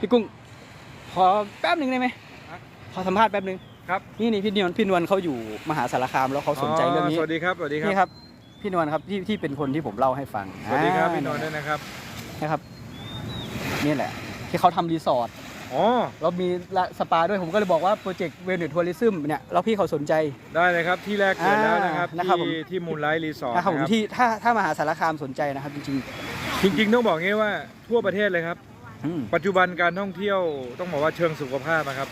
พี่กุ้งขอแป๊บหนึ่งได้ไหมครับขอสัมภาษณ์แป๊บหนึ่งครับ นี่นี่พี่นวลพี่นวลเขาอยู่มหาสารคามแล้วเขาสนใจเรื่องนี้สวัสดีครับสวัสดีครับนี่ครับ พี่นวลครับที่ที่เป็นคนที่ผมเล่าให้ฟังสวัสดีครับอ่าพี่นนท์ด้วยนะครับนะครับ นี่แหละ ที่เขาทำรีสอร์ทอ๋อแล้วมีละสปาด้วยผมก็เลยบอกว่าโปรเจกต์เวลเนสทัวริซึมเนี่ยแล้วพี่เขาสนใจได้เลยครับที่แรกเกิดแล้วนะครับอ่านะครับผมที่ที่มูลไลท์รีสอร์ทนะครับผมที่ถ้าถ้ามหาสารคามสนใจนะครับ จริงจริงๆต้องบอกงี้ว่าทั่วประเทศเลยครับๆอืม ปัจจุบันการท่องเที่ยวต้องบอกว่าเชิงสุขภาพนะครับ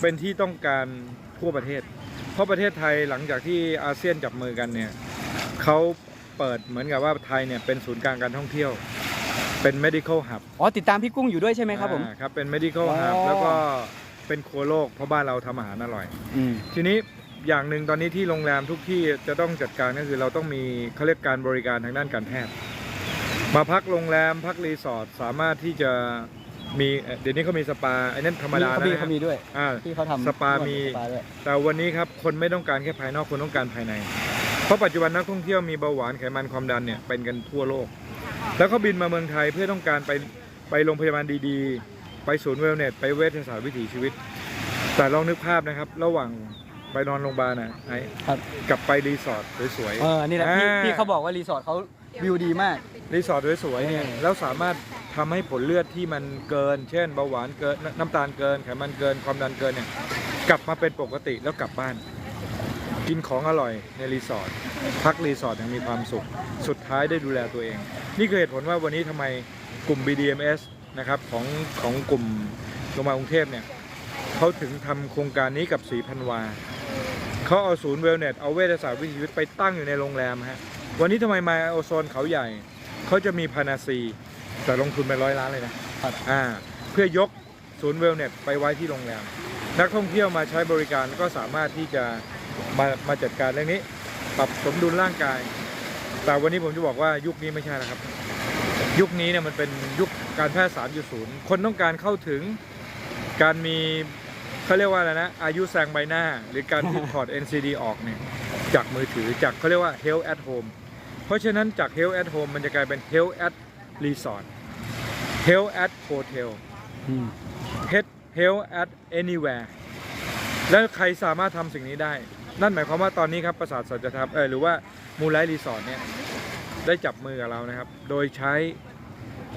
เป็นที่ต้องการทั่วประเทศ เพราะประเทศไทยหลังจากที่อาเซียนจับมือกันเนี่ยเขาเปิดเหมือนกับว่าไทยเนี่ยเป็นศูนย์กลางการท่องเที่ยว เป็น medical hub อ๋อติดตามพี่กุ้งอยู่ด้วยใช่ไหมครับผม อ่าครับเป็น medical อ๋อ hub แล้วก็เป็นครัวโลกเพราะบ้านเราทำอาหารอร่อย อืม ทีนี้อย่างหนึ่งตอนนี้ที่โรงแรมทุกที่จะต้องจัดการก็คือเราต้องมีเขาเรียกการบริการทางด้านการแพทย์ มาพักโรงแรมพักรีสอร์ทสามารถที่จะมีเอ่อเดี๋ยวนี้เขามีสปาไอ้นั่นธรรมดาเขานะมีเขามีด้วยอ่าที่เขาทำสปามีสปาด้วยแต่วันนี้ครับคนไม่ต้องการแค่ภายนอกคนต้องการภายใน เพราะปัจจุบันนักท่องเที่ยวมีเบาหวานไขมันความดันเนี่ยเป็นกันทั่วโลก แล้วเขาบินมาเมืองไทยเพื่อต้องการไปไปโรงพยาบาลดีๆ ไปศูนย์เวลเนสไปเวชศาสตร์วิถีชีวิต แต่ลองนึกภาพนะครับ ระหว่างไปนอนโรงพยาบาลนะไอ้ครับกับไปรีสอร์ทสวยเออนี่แหละพี่อ่าพี่เขาบอกว่ารีสอร์ทเขา วิวดีมาก รีสอร์ทสวยๆเนี่ยแล้วสามารถทำให้ผลเลือดที่มันเกิน เช่นเบาหวานเกินนน้ำตาลเกินไขมันเกินความดันเกินเนี่ยกลับมาเป็นปกติแล้วกลับบ้าน กินของอร่อยในรีสอร์ทพักรีสอร์ทอย่างมีความสุข สุดท้ายได้ดูแลตัวเอง นี่คือเหตุผลว่าวันนี้ทำไมกลุ่ม BDMS นะครับของของกลุ่มโรงพยาบาลกรุงเทพเนี่ยเขาถึงทำโครงการนี้กับสีพันวาเขาเอาศูนย์เวลเนสเอาเวชศาสตร์วิถีชีวิตไปตั้งอยู่ในโรงแรมฮะ วันนี้ทำไมมาโอโซนเขาใหญ่ เขาจะมีพานาซี แต่ลงทุนไปร้อยล้านเลยนะครับ อ่า เพื่อยกศูนย์เวลเนสไปไว้ที่โรงแรม นักท่องเที่ยวมาใช้บริการก็สามารถที่จะมามาจัดการเรื่องนี้ ปรับสมดุลร่างกาย แต่วันนี้ผมจะบอกว่ายุคนี้ไม่ใช่แล้วครับ ยุคนี้เนี่ยมันเป็นยุคการแพทย์3.0 คนต้องการเข้าถึงการมีเขาเรียกว่าอะไรนะ อายุแซงใบหน้า หรือการที่ถอด NCD ออกเนี่ยจากมือถือจากเขาเรียกว่า Health at Home เพราะฉะนั้นจาก Health at Home มันจะกลายเป็น Health at Resort Health at Hotel อืม Health Health at Anywhere แล้วใครสามารถทำสิ่งนี้ได้ นั่นหมายความว่าตอนนี้ครับประสาทสัจธรรมเออหรือว่ามูลไลท์รีสอร์ทเนี่ยได้จับมือกับเรานะครับ โดยใช้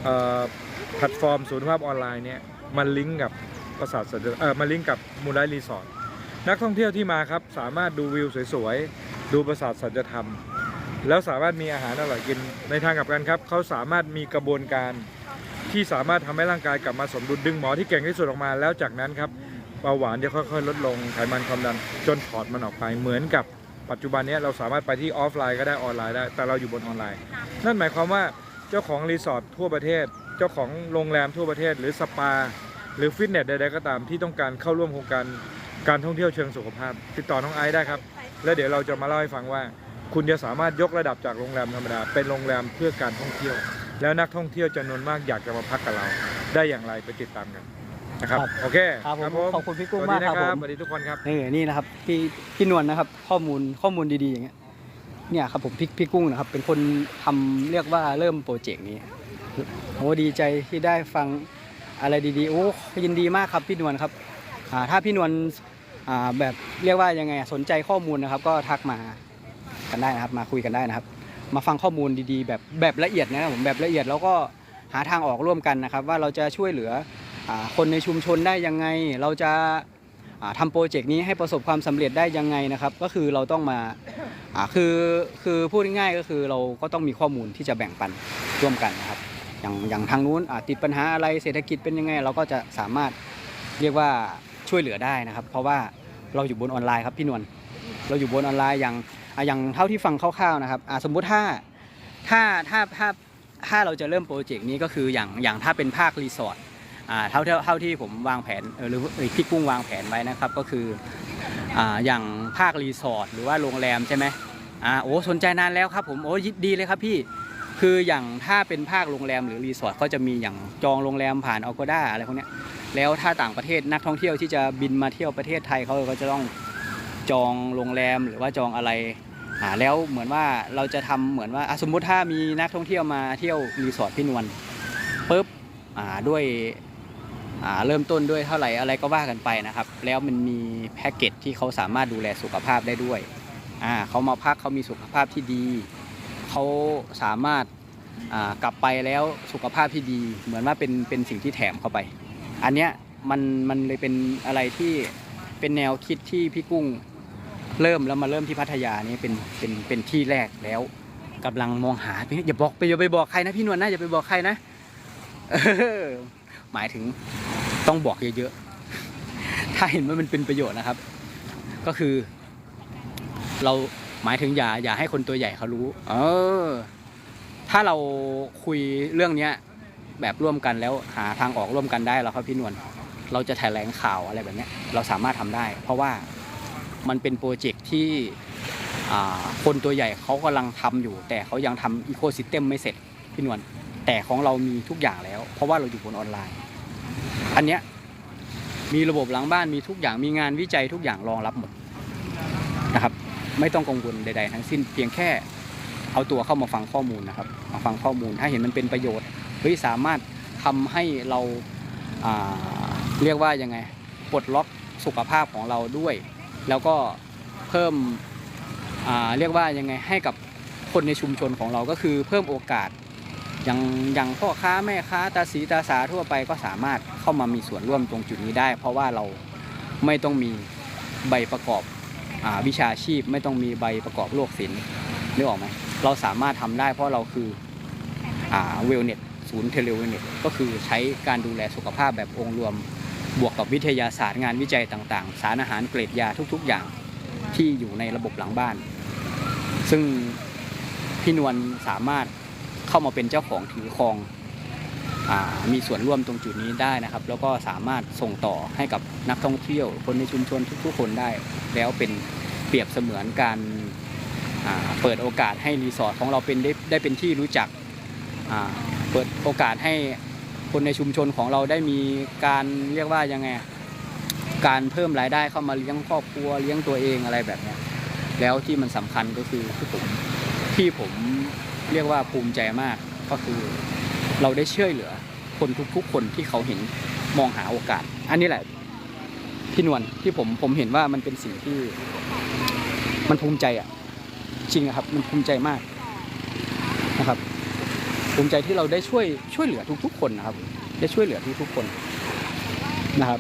เอ่อแพลตฟอร์มศูนย์ภาพออนไลน์เนี่ยมันลิงก์กับประสาทสัจเออมาลิงก์กับมูลไลท์รีสอร์ทนักท่องเที่ยวที่มาครับสามารถดูวิวสวยๆ ดูประสาทสัจธรรม แล้วสามารถมีอาหารอร่อยกินในทางกลับกันครับเขาสามารถมีกระบวนการที่สามารถทำให้ร่างกายกลับมาสมดุลดึงหมอที่เก่งที่สุดออกมา แล้วจากนั้นครับเบาหวานจะค่อยๆ ลดลงไขมันความดันจนถอดมันออกไปเหมือนกับปัจจุบันนี้เราสามารถไปที่ออฟไลน์ก็ได้ออนไลน์ได้ แต่เราอยู่บนออนไลน์ นั่นหมายความว่าเจ้าของรีสอร์ททั่วประเทศ เจ้าของโรงแรมทั่วประเทศ หรือสปา หรือฟิตเนสใดๆก็ตามที่ต้องการเข้าร่วมโครงการการท่องเที่ยวเชิงสุขภาพ ติดต่อน้องไอซ์ได้ครับ แล้วเดี๋ยวเราจะมาเล่าให้ฟังว่า คุณจะสามารถยกระดับจากโรงแรมธรรมดา เป็นโรงแรมเพื่อการท่องเที่ยว แล้วนักท่องเที่ยวจำนวนมากอยากจะมาพักกับเรา ได้อย่างไรไปติดตามกันนะครับครับโอเคครับผมขอบคุณพี่กุ้งสวัสมากดีครับนะผม สวัสดีทุกคนครับนี่นี่นะครับพี่พี่นวลนะครับ ข้อมูลข้อมูลดีๆอย่างเงี้ยเนี่ยครับผมพี่พี่กุ้งนะครับ เป็นคนทำเรียกว่าเริ่มโปรเจกต์นี้โอ้ดีใจที่ได้ฟังอะไรดีๆโอ้ยินดีมากครับพี่นวลครับอ่าถ้าพี่นวลอ่าแบบเรียกว่ายังไงอะสนใจข้อมูลนะครับ ก็ทักมา กันได้นะครับ มาคุยกันได้นะครับ มาฟังข้อมูลดีๆ แบบแบบละเอียดนะครับผมแบบละเอียดแล้วก็หาทางออกร่วมกันนะครับ ว่าเราจะช่วยเหลืออคนในชุมชนได้ยังไง เราจะาทำโปรเจกต์นี้ให้ประสบความสำเร็จได้ยังไงนะครับ ก็คือเราต้องมาาคือคือพูดง่ายๆก็คือเราก็ต้องมีข้อมูลที่จะแบ่งปันร่วมกันนะครับ อย่างอย่างทางนู้นติดปัญหาอะไรเศรษฐกิจเป็นยังไง เราก็จะสามารถเรียกว่าช่วยเหลือได้นะครับ เพราะว่าเราอยู่บนออนไลน์ครับพี่นวลเราอยู่บนออนไลน์อย่าง อย่างเท่าที่ฟังคร่าวๆนะครับสมมุติถ้าถ้าถ้าถ้าถ้าเราจะเริ่มโปรเจกต์นี้ก็คืออย่างอย่างถ้าเป็นภาครีสอร์ทเท่าเท่าเท่าที่ผมวางแผนหรือเอ่ยพี่กุ้งวางแผนไว้นะครับก็คืออย่างภาครีสอร์ทหรือว่าโรงแรมใช่ไหมโอ้สนใจนานแล้วครับผมโอ้ยิดีเลยครับพี่คืออย่างถ้าเป็นภาคโรงแรมหรือรีสอร์ทก็จะมีอย่างจองโรงแรมผ่านอ g ก d a อะไรพวกนี้แล้วถ้าต่างประเทศนักท่องเที่ยวที่จะบินมาเที่ยวประเทศไทยเขาก็จะต้อง จองโรงแรมหรือว่าจองอะไรอ่าแล้วเหมือนว่าเราจะทำเหมือนว่าสมมุติถ้ามีนักท่องเที่ยวมาเที่ยวรีสอร์ทพี่นวลปุ๊บอ่าด้วยอ่าเริ่มต้นด้วยเท่าไหร่อะไรก็ว่ากันไปนะครับ แล้วมันมีแพ็กเกจที่เขาสามารถดูแลสุขภาพได้ด้วยอ่าเขามาพักเขามีสุขภาพที่ดีเขาสามารถกลับไปแล้วสุขภาพที่ดี เหมือนว่าเป็นเป็นสิ่งที่แถมเข้าไป อันเนี้ยมันมันเลยเป็นอะไรที่เป็นแนวคิดที่พี่กุ้ง เริ่มแล้วมาเริ่มที่พัทยานี่เป็นเป็นเป็นที่แรกแล้วกำลังมองหาอย่าบอกไปอย่าไปบอกใครนะพี่นวลนะอย่าไปบอกใครนะหมายถึงต้องบอกเยอะๆถ้าเห็นว่ามันเป็นประโยชน์นะครับ ก็คือ เราหมายถึงอย่าอย่าให้คนตัวใหญ่เขารู้ เออ ถ้าเราคุยเรื่องเนี้ยแบบร่วมกันแล้วหาทางออกร่วมกันได้แล้วครับพี่นวลเราจะแถลงข่าวอะไรแบบนี้เราสามารถทำได้ เพราะว่า มันเป็นโปรเจกต์ที่คนตัวใหญ่เขากำลังทำอยู่ แต่เขายังทำอีโคซิสเต็มไม่เสร็จพี่นวลแต่ของเรามีทุกอย่างแล้ว เพราะว่าเราอยู่บนออนไลน์ อันเนี้ยมีระบบหลังบ้านมีทุกอย่างมีงานวิจัยทุกอย่างรองรับหมดนะครับ ไม่ต้องกังวลใด ๆ ทั้งสิ้นเพียงแค่เอาตัวเข้ามาฟังข้อมูลนะครับมาฟังข้อมูล ถ้าเห็นมันเป็นประโยชน์เฮ้ยสามารถทำให้เราาเรียกว่ายังไงปลดล็อกสุขภาพของเราด้วย แล้วก็เพิ่มเรียกว่ายังไงให้กับคนในชุมชนของเราก็คือเพิ่มโอกาสอย่างอย่างพ่อค้าแม่ค้าตาสีตาสาทั่วไปก็สามารถเข้ามามีส่วนร่วมตรงจุดนี้ได้ เพราะว่าเราไม่ต้องมีใบประกอบอวิชาชีพ ไม่ต้องมีใบประกอบโรคศิลป์นึกออกไหมเราสามารถทำได้เพราะเราคือเวลเน็ตศูนย์เทเลเวลเน็ตก็คือใช้การดูแลสุขภาพแบบองค์รวม บวกกับวิทยาศาสตร์งานวิจัยต่างๆ สารอาหารเกรดยาทุกๆ อย่างที่อยู่ในระบบหลังบ้าน ซึ่งพี่นวลสามารถเข้ามาเป็นเจ้าของถือครองอมีส่วนร่วมตรงจุดนี้ได้นะครับ แล้วก็สามารถส่งต่อให้กับนักท่องเที่ยว คนในชุมชนทุกๆ คนได้ แล้วเป็นเปรียบเสมือนการเปิดโอกาสให้รีสอร์ทของเราเป็นได้ได้เป็นที่รู้จักเปิดโอกาสให้ คนในชุมชนของเราได้มีการเรียกว่ายังไงการเพิ่มรายได้เข้ามาเลี้ยงครอบครัวเลี้ยงตัวเองอะไรแบบนี้แล้วที่มันสำคัญก็คือที่ผมที่ผมเรียกว่าภูมิใจมากก็คือ เราได้ช่วยเหลือคนทุกๆ คนที่เขาเห็นมองหาโอกาส อันนี้แหละพี่นวลที่ผมผมเห็นว่ามันเป็นสิ่งที่มันภูมิใจอะจริงครับ มันภูมิใจมากนะครับ ภูมิใจที่เราได้ช่วยช่วยเหลือทุกๆคนนะครับได้ช่วยเหลือทุกๆคนนะครับ